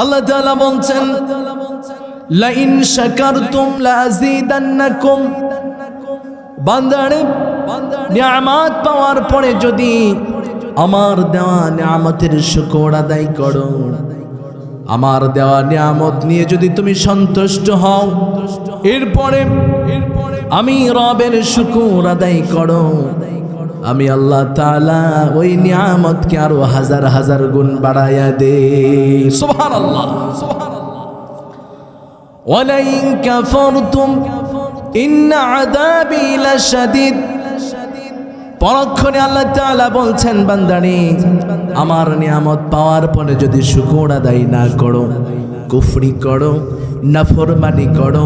আল্লাহ তাআলা বলছেন, লাইন শাকারতুম লাযিদান্নাকুম বান্দারে, নিয়ামত পাওয়ার পরে যদি আমার দেওয়া নিয়ামতের শুকর আদায় করো। আমার দেওয়া নিয়ামত নিয়ে যদি তুমি সন্তুষ্ট হও, এরপরে আমি রবের শুকুর আদায় করো। আমি আল্লাহ তাআলা ওই নিয়ামতকে আরো হাজার হাজার গুণ বাড়াইয়া দে সুবহানাল্লাহ ولئن كفرتم إن عذابي لشديد পরক্ষণে আল্লাহ তাআলা বলছেন বান্দানি আমার নিয়ামত পাওয়ার পরে যদি শুকর আদায় না করো কুফরি করো নাফরমানি করো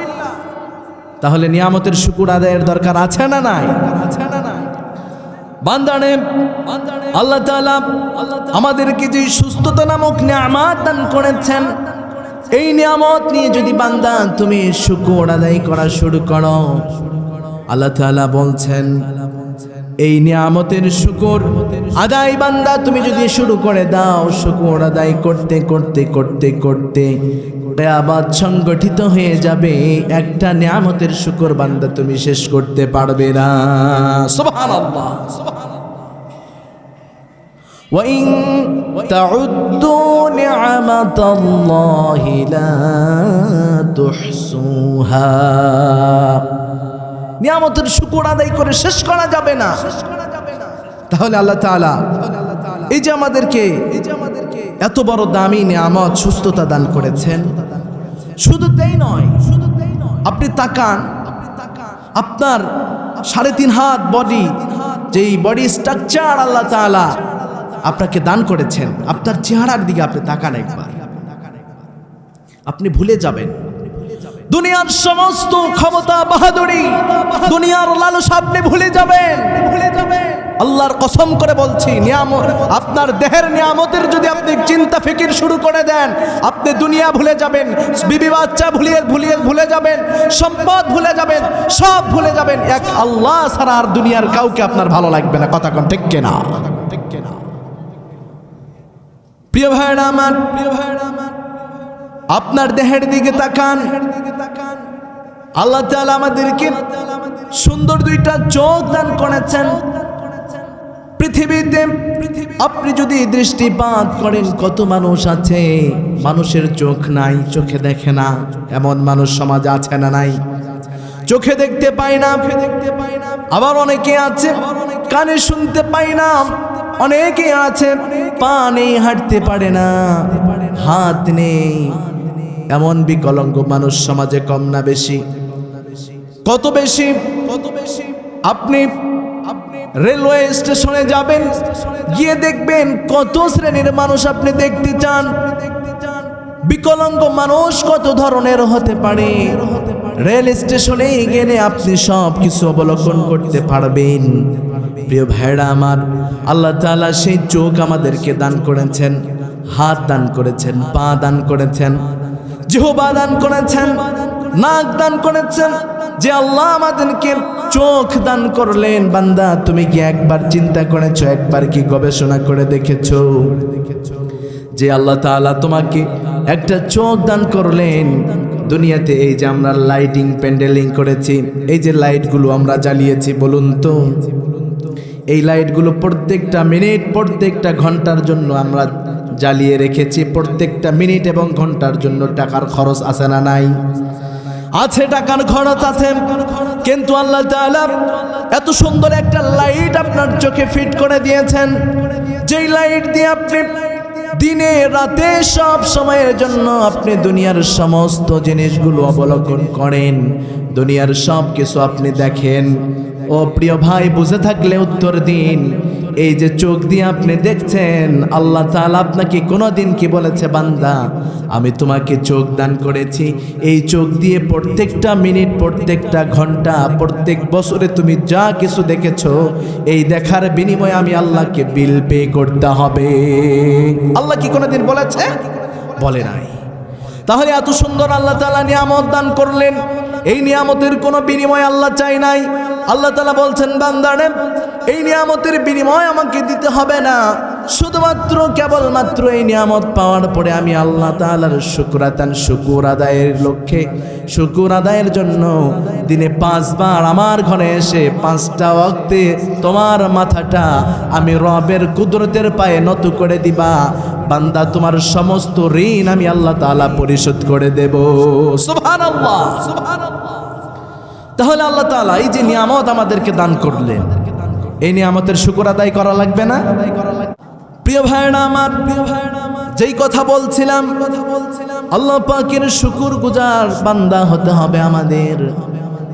তাহলে নিয়ামতের শুকুর আদায়ের দরকার আছে না নাই? আছে না নাই বান্দানে আল্লাহ আমাদেরকে যে সুস্থতা নামক নিয়ামত দান করেছেন, এই নিয়ামত নিয়ে যদি বান্দা তুমি শুকুর আদায় করা শুরু করো। আল্লাহ তাআলা বলছেন, এই নিয়ামতের শুকর আদায় বান্দা তুমি যদি শুরু করে দাও, শুকর আদায় করতে করতে করতে করতে আবার সংগঠিত হয়ে যাবে একটা নিয়ামতের শুকর বান্দা তুমি শেষ করতে পারবে না সুবহানাল্লাহ وإن تعدوا نعمة الله لا تحصوها নিয়ামতের শুকর আদায় করে শেষ করা যাবে না তাহলে আল্লাহ তাআলা এই যে আমাদেরকে এত বড় দামি নিয়ামত সুস্থতা দান করেছেন। শুধু তাই নয় শুধু তাই নয় আপনি তাকান, আপনার সাড়ে তিন হাত বডি যেই বডি স্ট্রাকচার আল্লাহ তাআলা আপনাকে দান করেছেন, আপনার চেহারার দিকে আপনি তাকান একবার। আপনি ভুলে যাবেন। দুনিয়ার সমস্ত ক্ষমতা বাহাদুরি, দুনিয়ার লালস আপনি ভুলে যাবেন। ভুলে আল্লাহর কসম করে বলছি, নিয়ামত, আপনার দেহের নিয়ামতের যদি আপনি চিন্তা ফিকির শুরু করে দেন, আপনি দুনিয়া ভুলে যাবেন, বিবি বাচ্চা ভুলিয়ে ভুলিয়ে, ভুলে যাবেন, সম্পদ ভুলে যাবেন, সব ভুলে যাবেন, এক আল্লাহ ছাড়া আর দুনিয়ার কাউকে আপনার ভালো লাগবে না, কথা কন, ঠিক না ঠিক না প্রিয় ভাইরা আমার প্রিয় ভাইরা আমার, আপনার দেহের দিকে তাকান। আল্লাহ তাআলা আমাদেরকে সুন্দর দুইটা চোখ দান করেছেন। পৃথিবীতে আপনি যদি দৃষ্টিপাত করেন, কত মানুষ আছে? মানুষের চোখ নাই, চোখে দেখে না। এমন মানুষ সমাজ আছে না নাই? চোখে দেখতে পাই না। দেখতে পাই না আবার অনেকে আছে, কানে শুনতে পাই না। অনেকে আছে, পা নেই, হাঁটতে পারে না। হাত নেই। এমন বিকলঙ্গ মানুষ সমাজে কম না বেশি কত বেশি? কত বেশি? আপনি রেলওয়ে স্টেশনে যাবেন, গিয়ে দেখবেন কত শ্রেণির মানুষ আপনি দেখতে চান। বিকলাঙ্গ মানুষ কত ধরনের হতে পারে। রেল স্টেশনে গেলে আপনি সব কিছু অবলোকন করতে পারবেন। প্রিয় ভাইরা আমার, আল্লাহ তাআলা সেই চোখ আমাদেরকে দান করেছেন, হাত দান করেছেন, পা দান করেছেন, জিহবা দান করেছেন, নাক দান করেছেন যে আল্লাহ আমাদেরকে চোখ দান করলেন, বান্দা, তুমি কি একবার চিন্তা করেছ, একবার কি গবেষণা করে দেখেছ? যে আল্লাহ তাআলা তোমাকে একটা চোখ দান করলেন, দুনিয়াতে এই যে আমরা লাইটিং, প্যান্ডেলিং করেছি, এই যে লাইটগুলো আমরা জ্বালিয়েছি, বলুন তো। এই লাইটগুলো প্রত্যেকটা মিনিট, প্রত্যেকটা ঘণ্টার জন্য আমরা জ্বালিয়ে রেখেছি, প্রত্যেকটা মিনিট এবং ঘণ্টার জন্য টাকার খরচ আছে না নাই? আছে টাকার খরচ আছে। কিন্তু আল্লাহ তাআলা এত সুন্দর একটা লাইট আপনার চোখে ফিট করে দিয়েছেন। যেই লাইট দিয়ে আপনি দিনে, রাতে সব সময়ের জন্য আপনি দুনিয়ার সমস্ত জিনিসগুলো অবলোকন করেন। দুনিয়ার সব কিছু আপনি দেখেন। ও প্রিয় ভাই, বুঝে থাকলে উত্তর দিন। এই যে চোখ দিয়ে আপনি দেখছেন, আল্লাহ তাআলা আপনাকে কোনোদিন কি বলেছে, বান্দা, আমি তোমাকে চোখ দান করেছি। এই চোখ দিয়ে প্রত্যেকটা মিনিট, প্রত্যেকটা ঘণ্টা, প্রত্যেক বছরে তুমি যা কিছু দেখেছ, এই দেখার বিনিময়ে আমি আল্লাহকে বিল পে করতে হবে। আল্লাহ কি কোনোদিন বলেছে? বলে নাই। তাহলে এত সুন্দর আল্লাহ তালা নিয়ামত দান করলেন। এই নিয়ামতের কোনো বিনিময় আল্লাহ চাই নাই। আল্লাহ তালা বলছেন, বান্দারে এই নিয়ামতের বিনিময় আমাকে দিতে হবে না। শুধুমাত্র, কেবলমাত্র এই নিয়ামত পাওয়ার পরে আমি আল্লাহ তালার শুকুরাতান শুকুর আদায়ের লক্ষ্যে, শুকুর আদায়ের জন্য দিনে পাঁচবার আমার ঘরে এসে পাঁচটা ওয়াক্তে তোমার মাথাটা আমি রবের কুদরতের পায়ে নত করে দিবা। বান্দা, তোমার সমস্ত ঋণ আমি আল্লাহ তাআলা পরিশোধ করে দেব। সুবহানাল্লাহ। তাহলে আল্লাহ তাআলা এই যে নিয়ামত আমাদেরকে দান করলেন এই নিয়ে আমাদের শুকুর আদায় করা লাগবে না? প্রিয় ভাইরা আমার প্রিয় ভাইরা আমার যেই কথা বলছিলাম কথা বলছিলাম আল্লাহ পাকের শুকুর গুজার বান্দা হতে হবে আমাদের।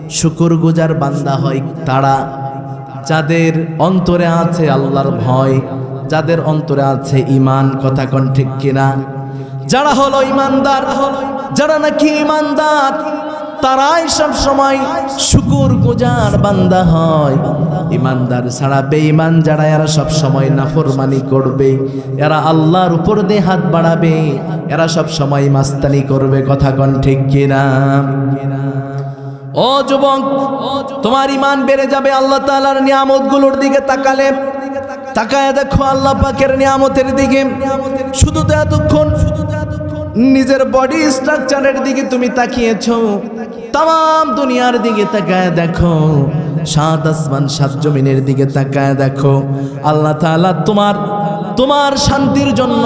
শুকুর গুজার বান্দা হয় তারা, যাদের অন্তরে আছে আল্লাহর ভয়, যাদের অন্তরে আছে ইমান কথা কোন ঠিক কিনা? যারা হলো ইমানদার যারা নাকি ইমানদার তারাই সব সময় শুকুর গুজার বান্দা হয়। ইমানদার ছাড়া বেঈমান যারা, এরা সব সময় নাফরমানি করবে। এরা আল্লাহর উপর দিয়ে হাত বাড়াবে। এরা সব সময় মাস্তানি করবে। কথা কোন ঠিক কিনা? ও যুবক, তোমার ইমান বেড়ে যাবে আল্লাহ তাআলার নিয়ামতগুলোর দিকে তাকালে। তাকায় দেখো আল্লাহ পাকের নিয়ামতের দিকে। শুধু তো এতক্ষণ নিজের বডি স্ট্রাকচারের দিকে তুমি তাকিয়েছ। তাম দুনিয়ার দিকে তাকায় দেখো। সাত আসমান, সাত জমিনের দিকে তাকায় দেখো। আল্লাহ তোমার তোমার শান্তির জন্য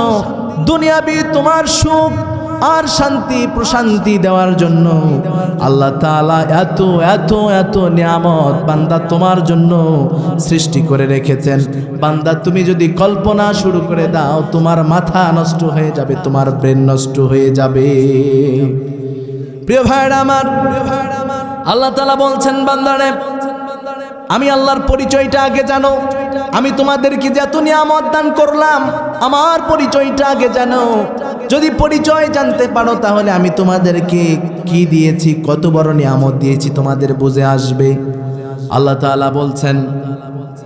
দুনিয়াবি তোমার সুখ আর শান্তি প্রশান্তি দেওয়ার জন্য আল্লাহ তাআলা এত এত এত নিয়ামত বান্দা তোমার জন্য সৃষ্টি করে রেখেছেন। বান্দা, তুমি যদি কল্পনা শুরু করে দাও, তোমার মাথা নষ্ট হয়ে যাবে, তোমার ব্রেন নষ্ট হয়ে যাবে। প্রিয় ভাইরা আমার, আল্লাহ তাআলা বলছেন, বান্দারে, আমি আল্লাহর পরিচয়টা আগে জানো। আমি তোমাদেরকে যে এত নিয়ামত দান করলাম, আমার পরিচয়টা আগে জানো। যদি পরিচয় জানতে পারো, তাহলে আমি তোমাদেরকে কি দিয়েছি, কত বড় নিয়ামত দিয়েছি, তোমাদের বুঝে আসবে। আল্লাহ তাআলা বলছেন,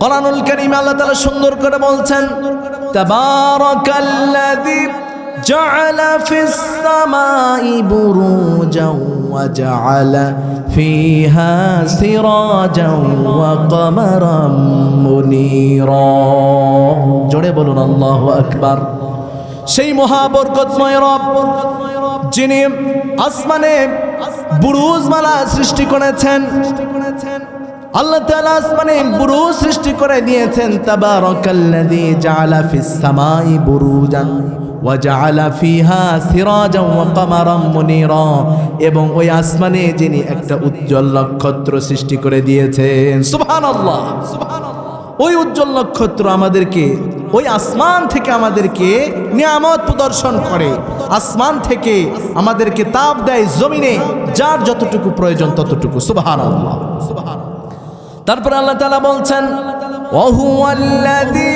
কোরআনুল কারীম আল্লাহ তাআলা সুন্দর করে বলছেন, তাবারাকাল্লাযী جعل في السماء بروجا وجعل فيها سراجا وقمرا منيرا جڑے বলুন الله اكبر সেই মহাবরকতময় রব, যিনি আসমানে বুরুজমালা সৃষ্টি করেছেন। আল্লাহ তাআলা আসমানে বুরুজ সৃষ্টি করে দিয়েছেন, তাবারাকাল্লাযী জাআলা ফিস সামাই বুরুজান ফিহা সিরাজান ওয়া কামারাম মুনিরা। এবং ওই আসমানে যিনি একটা উজ্জ্বল নক্ষত্র সৃষ্টি করে দিয়েছেন। সুবহানাল্লাহ। ওই উজ্জ্বল নক্ষত্র আমাদেরকে ওই আসমান থেকে আমাদেরকে নিয়ামত প্রদর্শন করে আসমান থেকে আমাদেরকে তাপ দেয় জমিনে যার যতটুকু প্রয়োজন ততটুকু সুবহানাল্লাহ তারপর আল্লাহ তাআলা বলছেন ওয়াহুয়াল্লাযী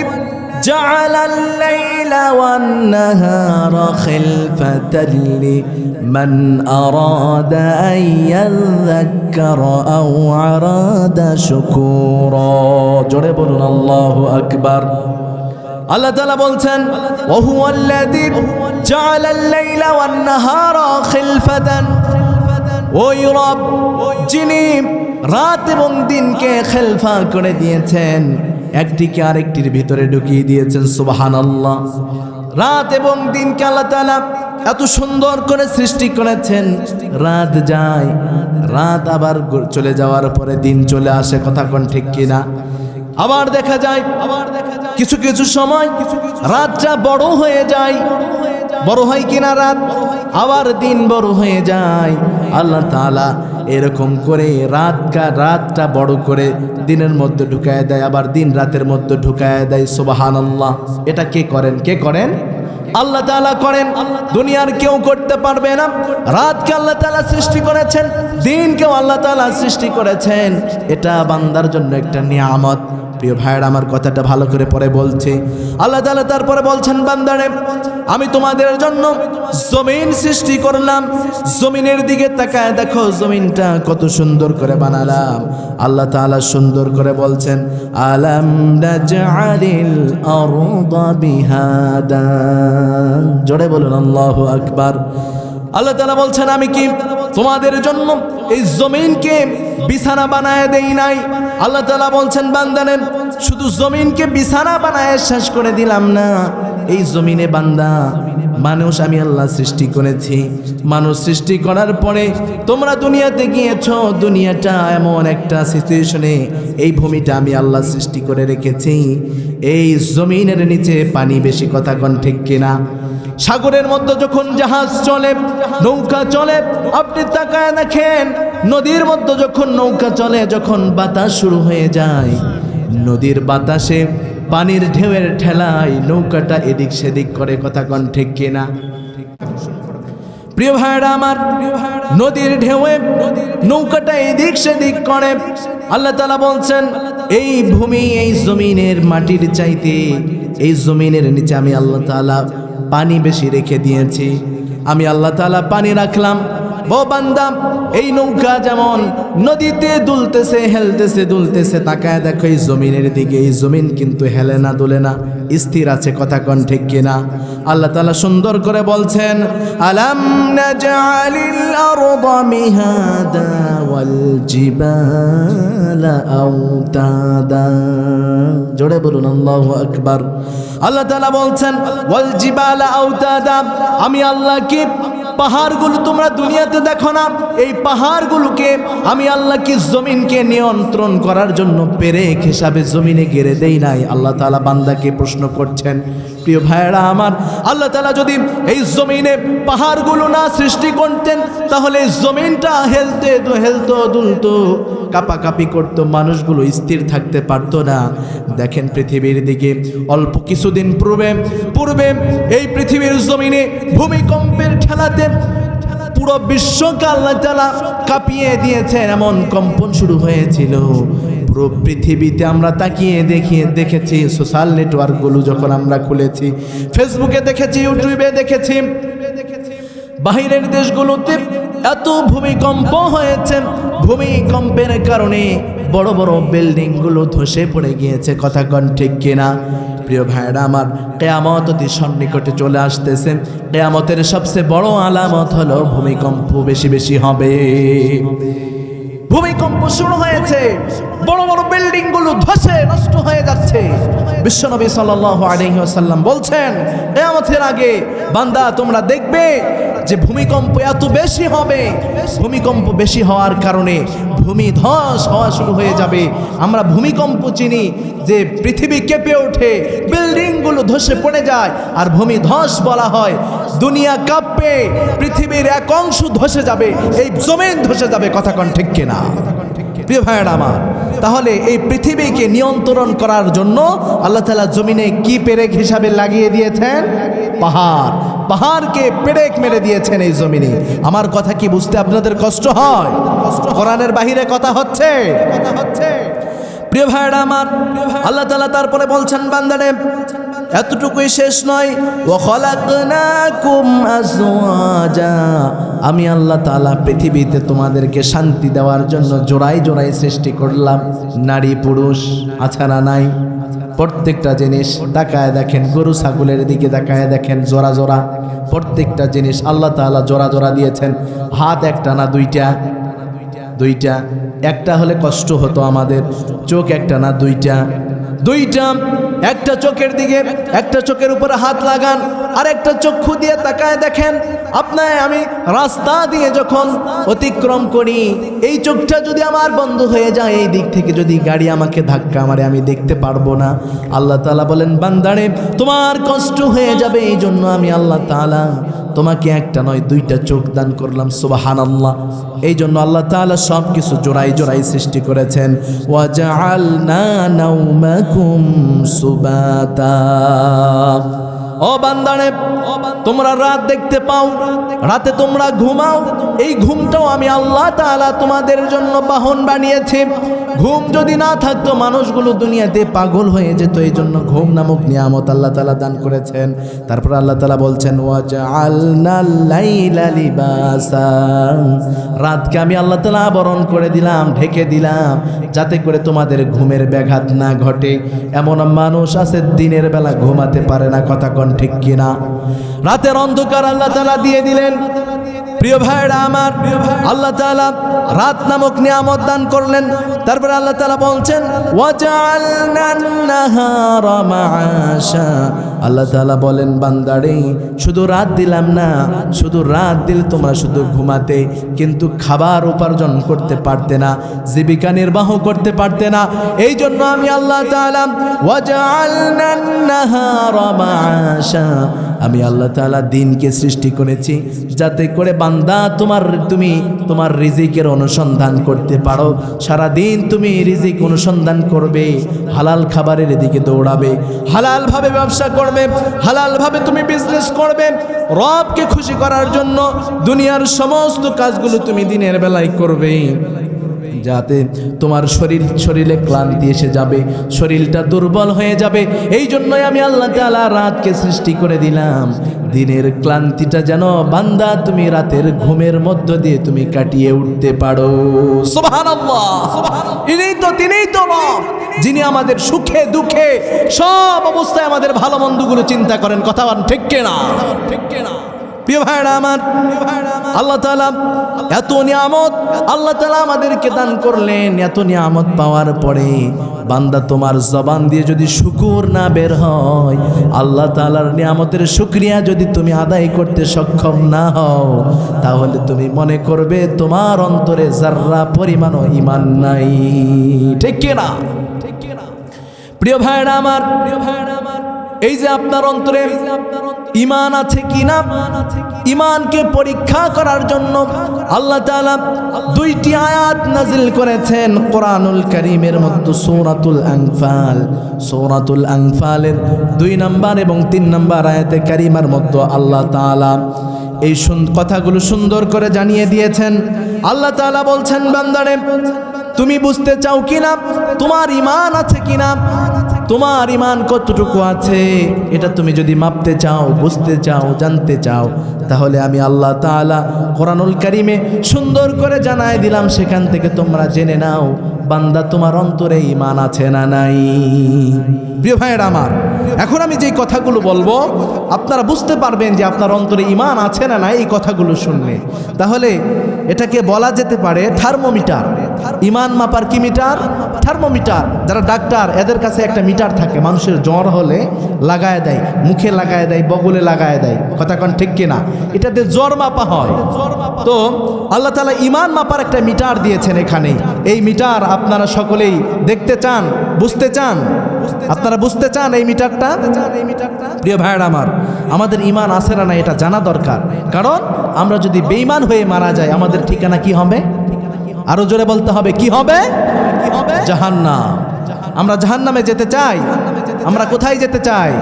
جعل الليل والنهار خلفة لمن أراد أن يذكر أو أراد شكورا جرب الله أكبر আল্লাহ তাআলা বলছেন ওহু আল্লাযী জাআলাল লাইলা ওয়ান নাহারা খিলফাতান। ওই যিনি রাত এবং দিনকে খেলফা করে দিয়েছেন, একটিকে আরেকটির ভিতরে ঢুকিয়ে দিয়েছেন, সুবহানাল্লাহ। রাত এবং দিনকে আল্লাহ এত সুন্দর করে সৃষ্টি করেছেন, রাত যায়, রাত আবার চলে যাওয়ার পরে দিন চলে আসে, কথা কোন ঠিক কিনা? আবার দেখা যায় আবার কিছু কিছু সময় রাতটা বড় হয়ে যায়। বড় হয় কিনা রাত? আবার দিন বড় হয়ে যায়। আল্লাহ তাআলা এরকম করে রাত কা রাতটা বড় করে দিনের মধ্যে ঢুকায় দেয়, আবার দিন রাতের মধ্যে ঢুকায় দেয়। সুবহানাল্লাহ। এটা কে করেন? কে করেন? আল্লাহ তাআলা করেন। দুনিয়ার কেউ করতে পারবে না। রাতকে আল্লাহ তাআলা সৃষ্টি করেছেন, দিনকেও আল্লাহ তাআলা সৃষ্টি করেছেন। এটা বান্দার জন্য একটা নিয়ামত। প্রিয় ভাইয়ের, আমার কথাটা ভালো করে পরে বলছে। আল্লাহ তাআলা তারপরে বলছেন, বান্দারে, আমি তোমাদের জন্য জমিন সৃষ্টি করলাম। জমিনের দিকে তাকায় দেখো, জমিনটা কত সুন্দর করে বানালাম। আল্লাহ তাআলা সুন্দর করে বলছেন, আলাম জোরে বলুন, আল্লাহু আকবার। আল্লাহ তাআলা বলছেন, আমি কি তোমাদের জন্য এই জমিনকে বিছানা বানায় দেই নাই? আল্লাহ তাআলা বলছেন বান্দানেন শুধু জমিনকে বিছানা বানায় শেষ করে দিলাম না। এই জমিনে বান্দা, মানুষ আমি আল্লাহ সৃষ্টি করেছি। মানুষ সৃষ্টি করার পরে তোমরা দুনিয়াতে গিয়েছ, দুনিয়াটা এমন একটা সিচুয়েশনে এই ভূমিটা আমি আল্লাহ সৃষ্টি করে রেখেছি। এই জমিনের নিচে পানি বেশি কথা কন ঠিক কিনা? সাগরের মধ্যে যখন জাহাজ চলে, নৌকা চলে, আপনি তাকায় দেখেন, নদীর মধ্যে যখন নৌকা চলে, যখন বাতাস শুরু হয়ে যায়, নদীর বাতাসে পানির ঢেউয়ের ঠেলায় নৌকাটা এদিক সেদিক করে, কথা কন ঠিক কিনা? প্রিয় ভাইরা আমার, নদীর ঢেউয়ে নৌকাটা এদিক সেদিক করে। আল্লাহ তালা বলছেন, এই ভূমি, এই জমিনের মাটির চাইতে, এই জমিনের নিচে আমি আল্লাহ তালা পানি বেশি রেখে দিয়েছি। আমি আল্লাহ তালা পানি রাখলাম। ও বান্দা, এই নৌকা যেমন নদীতে দুলতেছে, হেলতেছে, দুলতেছে, তাকায় দেখো এই জমিনের দিকে, এই জমিন কিন্তু হেলে না, দুলে না, স্থির আছে কথা কন ঠিক কিনা? আল্লাহ তাআলা সুন্দর করে বলছেন, আলাম নাজআলিল আরদা জিবালা আওতাদা জোরে বলুন, আল্লাহু আকবার। আল্লাহ তাআলা বলছেন ওয়াল জিবালা আওতাদা। আমি আল্লাহ কি পাহাড়গুলো তোমরা দুনিয়াতে দেখো না, এই পাহাড়গুলোকে আমি আল্লাহ কি জমিনকে নিয়ন্ত্রণ করার জন্য পেরেক হিসাবে জমিনে গেড়ে দেই নাই। আল্লাহ তাআলা বান্দাকে প্রশ্ন করছেন প্রিয় ভাইয়েরা আমার, আল্লাহ তালা যদি এই জমিনে পাহাড়গুলো না সৃষ্টি করতেন, তাহলে জমিনটা হেলতে হেলতো দুলতো, কাপাকাপি করতো, মানুষগুলো স্থির থাকতে পারতো না। দেখেন পৃথিবীর দিকে, অল্প কিছুদিন পূর্বে পূর্বে এই পৃথিবীর জমিনে ভূমিকম্পের ঠেলাতে পুরো বিশ্বকে আল্লাহ তাআলা কাঁপিয়ে দিয়েছেন, এমন কম্পন শুরু হয়েছিল। পুরো পৃথিবীতে আমরা তাকিয়ে দেখিয়ে দেখেছি সোশ্যাল নেটওয়ার্কগুলো যখন আমরা খুলেছি। ফেসবুকে দেখেছি ইউটিউবে দেখেছি। বাহিরের দেশগুলোতে এত ভূমিকম্প হয়েছে। ভূমিকম্পের কারণে বড় বড় বিল্ডিংগুলো ধসে পড়ে গিয়েছে। কথা কন ঠিক কিনা? প্রিয় ভাইরা আমার, কেয়ামত অতি সন্নিকটে চলে আসতেছে। কেয়ামতের সবচেয়ে বড় আলামত হলো ভূমিকম্প বেশি বেশি হবে। ভূমিকম্প শুরু হয়েছে। বড় বড় বিল্ডিংগুলো ধসে নষ্ট হয়ে যাচ্ছে। বিশ্বনবী সাল্লাল্লাহু আলাইহি ওয়াসাল্লাম বলছেন, কিয়ামতের আগে বান্দা, তোমরা দেখবে যে ভূমিকম্প এত বেশি হবে। ভূমিকম্প বেশি হওয়ার কারণে ভূমি ধস হওয়া শুরু হয়ে যাবে। আমরা ভূমিকম্প চিনি যে পৃথিবী কেঁপে ওঠে, বিল্ডিংগুলো ধসে পড়ে যায় আর ভূমি ধস বলা হয়। দুনিয়া কাঁপবে পৃথিবীর এক অংশ ধসে যাবে, এই জমিন ধসে যাবে, কথা কন ঠিক কিনা? প্রিয় ভাইয়েরা আমার, তাহলে এই পৃথিবীকে নিয়ন্ত্রণ করার জন্য আল্লাহ তালা জমিনে কি পেরেক হিসাবে লাগিয়ে দিয়েছেন? পাহাড়। পাহাড়কে পেরেক মেরে দিয়েছেন এই জমিনে। আমার কথা কি বুঝতে আপনাদের কষ্ট হয়? কোরআনের বাহিরে কথা হচ্ছে। কথা হচ্ছে প্রিয় ভাইরা আমার, আল্লাহ তালা তারপরে বলছেন, বান্দারে, এতটুকুই শেষ নয়। ও আমি আল্লাহ তাআলা পৃথিবীতে তোমাদেরকে শান্তি দেওয়ার জন্য জোড়াই জোড়াই সৃষ্টি করলাম। নারী পুরুষ, আছে না নাই? প্রত্যেকটা জিনিস তাকায় দেখেন, গরু, ছাগলের দিকে তাকায় দেখেন, জোড়া জোড়া। প্রত্যেকটা জিনিস আল্লাহ তালা জোড়া জোড়া দিয়েছেন। হাত একটা না দুইটা? দুইটা। একটা হলে কষ্ট হতো আমাদের, চোখ একটা না দুইটা? দুইটা। একটা চোখের দিকে, একটা চোখের উপরে হাত লাগান, আর একটা চক্ষু দিয়ে তাকায় দেখেন আপনার আমি রাস্তা দিয়ে যখন অতিক্রম করি, এই চোখটা যদি আমার বন্ধ হয়ে যায়, এই দিক থেকে যদি গাড়ি আমাকে ধাক্কা মারে, আমি দেখতে পারব না। আল্লাহ তালা বলেন, বান্দারে, তোমার কষ্ট হয়ে যাবে এই জন্য আমি আল্লাহ তাআলা তোমাকে একটা নয়, দুইটা চোখ দান করলাম সুবাহান আল্লাহ এই জন্য আল্লাহ তালা সব কিছু জোড়াই জোড়াই সৃষ্টি করেছেন। ওয়াজআলনা নাওমাকুম সুবাতা। ও বান্দানে তোমরা রাত দেখতে পাও, রাতে তোমরা ঘুমাও। এই ঘুমটাও আমি আল্লাহ তাআলা তোমাদের জন্য বাহন বানিয়েছি। ঘুম যদি না থাকতো, মানুষগুলো দুনিয়াতে পাগল হয়ে যেত। এই জন্য ঘুম নামক নিয়ামত আল্লাহ তাআলা দান করেছেন। তারপর আল্লাহ তাআলা বলছেন রাতকে আমি আল্লাহ তাআলা আবরণ করে দিলাম, ঢেকে দিলাম, যাতে করে তোমাদের ঘুমের ব্যাঘাত না ঘটে। এমন মানুষ আছে, দিনের বেলা ঘুমাতে পারে না, কথা কন ঠিক কিনা রাতের অন্ধকার আল্লাহ তালা দিয়ে দিলেন। প্রিয় ভাইরা আমার, আল্লাহ তালা রাত নামক নিয়ামত দান করলেন। তারপরে আল্লাহ তালা বলছেন আল্লাহ তালা বলেন, বান্দারে, শুধু রাত দিলাম না, শুধু রাত দিল তোমরা শুধু ঘুমাতে, কিন্তু খাবার উপার্জন করতে পারতে না, জীবিকা নির্বাহ করতে পারতে না। এই জন্য আমি আল্লাহ আমি আল্লাহ তাআলা দিনকে সৃষ্টি করেছি, যাতে করে বান্দা তোমার, তুমি তোমার রিজিকের অনুসন্ধান করতে পারো। সারা দিন তুমি রিজিক অনুসন্ধান করবে, হালাল খাবারের দিকে দৌড়াবে হালাল ভাবে ব্যবসা করবে হালাল ভাবে তুমি বিজনেস করবে, রবকে খুশি করার জন্য দুনিয়ার সমস্ত কাজগুলো তুমি দিনের বেলায় করবে। যাতে তোমার শরীর, শরীরে ক্লান্তি এসে যাবে, শরীরটা দুর্বল হয়ে যাবে। এই জন্যই আমি আল্লাহ তালা রাতকে সৃষ্টি করে দিলাম। দিনের ক্লান্তিটা যেন বান্দা তুমি রাতের ঘুমের মধ্য দিয়ে তুমি কাটিয়ে উঠতে পারো। ইনিই তো তিনিই তো যিনি আমাদের সুখে দুঃখে সব অবস্থায় আমাদের ভালো মন্দগুলো চিন্তা করেন কথা বলেন ঠিক কেনা? ঠিক কিনা? প্রিয় ভাইরা আমার, আল্লাহ তাআলা এত নিয়ামত, আল্লাহ তাআলা আমাদেরকে দান করলেন, এত নিয়ামত পাওয়ার পরে বান্দা তোমার জবান দিয়ে যদি শুকুর না বের হয়, আল্লাহ তাআলার নিয়ামতের শুকরিয়া যদি তুমি আদায় করতে সক্ষম না হও, তাহলে তুমি মনে করবে তোমার অন্তরে যার্রা পরিমাণও ইমান নাই। ঠিক কিনা? প্রিয় ভাইরা আমার প্রিয় ভাইরা এই যে আপনার অন্তরে ইমান আছে কি না ইমানকে পরীক্ষা করার জন্য আল্লাহ তাআলা দুইটি আয়াত নাজিল করেছেন কোরআনুল করিমের মধ্যে সূরাতুল আনফাল। সূরাতুল আংফালের দুই নাম্বার এবং তিন নাম্বার আয়াতে কারিমার মধ্যে আল্লাহ তাআলা এই কথাগুলো সুন্দর করে জানিয়ে দিয়েছেন। আল্লাহ তাআলা বলছেন, বান্দারে, তুমি বুঝতে চাও কিনা? তোমার ইমান আছে কিনা? তোমার ইমান কতটুকু আছে? এটা তুমি যদি মাপতে চাও, বুঝতে চাও, জানতে চাও, তাহলে আমি আল্লাহ তালা কোরআনুল কারিমে সুন্দর করে জানায় দিলাম। সেখান থেকে তোমরা জেনে নাও। বান্দা, তোমার অন্তরে ইমান আছে না নাই? প্রিয় ভাইয়ের আমার, এখন আমি যে কথাগুলো বলব, আপনারা বুঝতে পারবেন যে আপনার অন্তরে ইমান আছে না নাই এই কথাগুলো শুনলে। তাহলে এটাকে বলা যেতে পারে থার্মোমিটার। ইমান মাপার কি মিটার? থার্মোমিটার। যারা ডাক্তার, এদের কাছে একটা মিটার থাকে, মানুষের জ্বর হলে লাগায় দেয়, মুখে লাগায় দেয়, বগলে লাগায় দেয়। কথা কন ঠিক কিনা? এটাতে জ্বর মাপা হয়। তো আল্লাহ তালা ইমান মাপার একটা মিটার দিয়েছেন এখানে। এই মিটার আপনারা সকলেই দেখতে চান, বুঝতে চান? আপনারা বুঝতে চান এই মিটারটা? প্রিয় ভাইয়ের আমার, আমাদের ইমান আছে না এটা জানা দরকার। কারণ আমরা যদি বেইমান হয়ে মারা যাই, আমাদের ঠিকানা কি হবে? আরও জোরে বলতে হবে, কি হবে? জাহান্নাম। আমরা জাহান্নামে যেতে চাই। আমরা কোথায় যেতে চাই?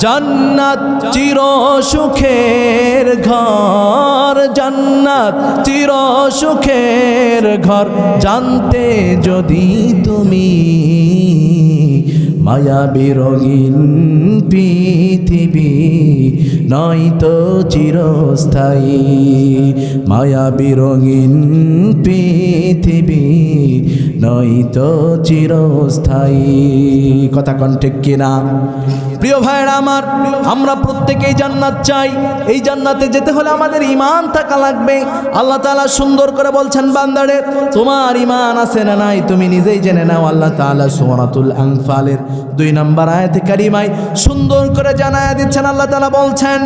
জান্নাত চির সুখের ঘর, জান্নাত চির সুখের ঘর। জানতে যদি তুমি মায়া বিরঙিন পৃথিবী, নয়তো চিরস্থায়ী। মায়া বিরঙিন পৃথিবী, নয়তো চিরস্থায়ী। কথা কণ্ঠে কিনা? প্রিয় ভাইয়েরা আমার আমরা প্রত্যেকেই জান্নাত চাই। এই জান্নাতে যেতে হলে আমাদের ইমান থাকা লাগবে। আল্লাহ তাআলা সুন্দর করে বলছেন, বান্দারে, তোমার ইমান আছে না নাই? তুমি নিজেই জেনে নাও, আল্লাহ তাআলা সূরাতুল আংফালের দুই নম্বর আয়াতে কারিমায় সুন্দর করে জানায় দিচ্ছেন। আল্লাহ তালা বলছেন,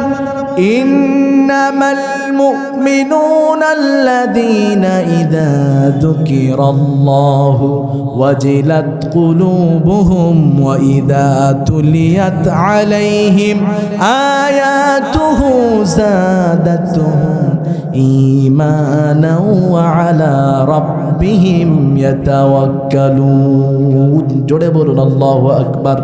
ইন্নামাল মুমিনুনা আল্লাযীনা ইযা যুকিরাল্লাহু ওয়াজিলাত কুলুবুহুম ওয়া ইযা তুলিয়াত আলাইহিম জাদাতুহুম ঈমানান ওয়া আলা রাব্বিহিম ইয়াতাওয়াক্কালুন। জোরে বলুন আল্লাহু আকবার।